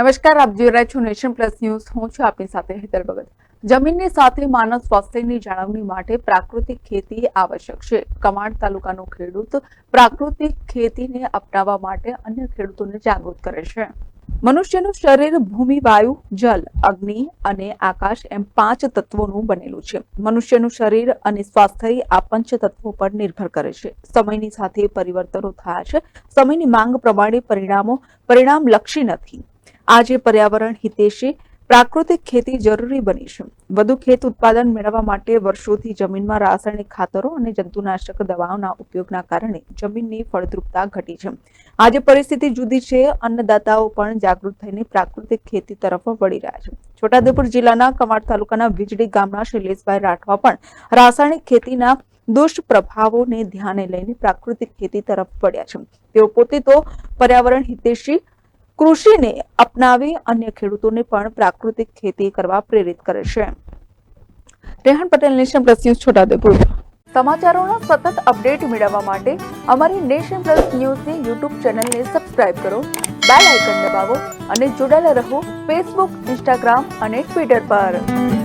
નમસ્કાર, આપ જોઈ રહ્યા છો નેશન પ્લસ ન્યૂઝ. હું છું આપની સાથે હેતલ ભગત. જમીનની સાથે માનવ સ્વાસ્થ્યની જાળવણી માટે પ્રાકૃતિક ખેતી આવશ્યક છે. કમાડ તાલુકાનો ખેડૂત પ્રાકૃતિક ખેતીને અપનાવવા માટે અન્ય ખેડૂતોને જાગૃત કરે છે. મનુષ્યનું શરીર, ભૂમિ, વાયુ, જલ, અગ્નિ અને આકાશ એમ પાંચ તત્વોનું બનેલું છે. મનુષ્યનું શરીર અને સ્વાસ્થ્ય આ પંચ તત્વો પર નિર્ભર કરે છે. સમયની સાથે પરિવર્તનો થયા છે. સમયની માંગ પ્રમાણે પરિણામો, પરિણામલક્ષી નથી. આજે પર્યાવરણ હિતેશી પ્રાકૃતિક ખેતી જરૂરી બની છે. વધુ ખેત ઉત્પાદન મેળવવા માટે વર્ષોથી જમીનમાં રાસાયણિક ખાતરો અને જંતુનાશક દવાઓના ઉપયોગના કારણે જમીનની ફળદ્રુપતા ઘટી છે. આજે પરિસ્થિતિ જુદી છે. અન્નદાતાઓ પણ જાગૃત થઈને પ્રાકૃતિક ખેતી તરફ વળી રહ્યા છે. છોટાઉદેપુર જિલ્લાના કમાડ તાલુકાના વીજળી ગામના શૈલેષભાઈ રાઠવા પણ રાસાયણિક ખેતીના દુષ્પ્રભાવોને ધ્યાને લઈને પ્રાકૃતિક ખેતી તરફ વળ્યા છે. તેઓ પોતે તો પર્યાવરણ હિતેશી કૃષિને અપનાવી અન્ય ખેડૂતોને પણ પ્રાકૃતિક ખેતી કરવા પ્રેરિત કરે છે. Rehan Patel, nation plus news, Chhota Udepur. સમાચારોના સતત અપડેટ મેળવવા માટે અમારી નેશન પ્લસ ન્યૂઝની યુટ્યુબ ચેનલને સબસ્ક્રાઇબ કરો, બેલ આઇકન દબાવો અને જોડાયેલા રહો ફેસબુક, ઇન્સ્ટાગ્રામ અને ટ્વિટર પર.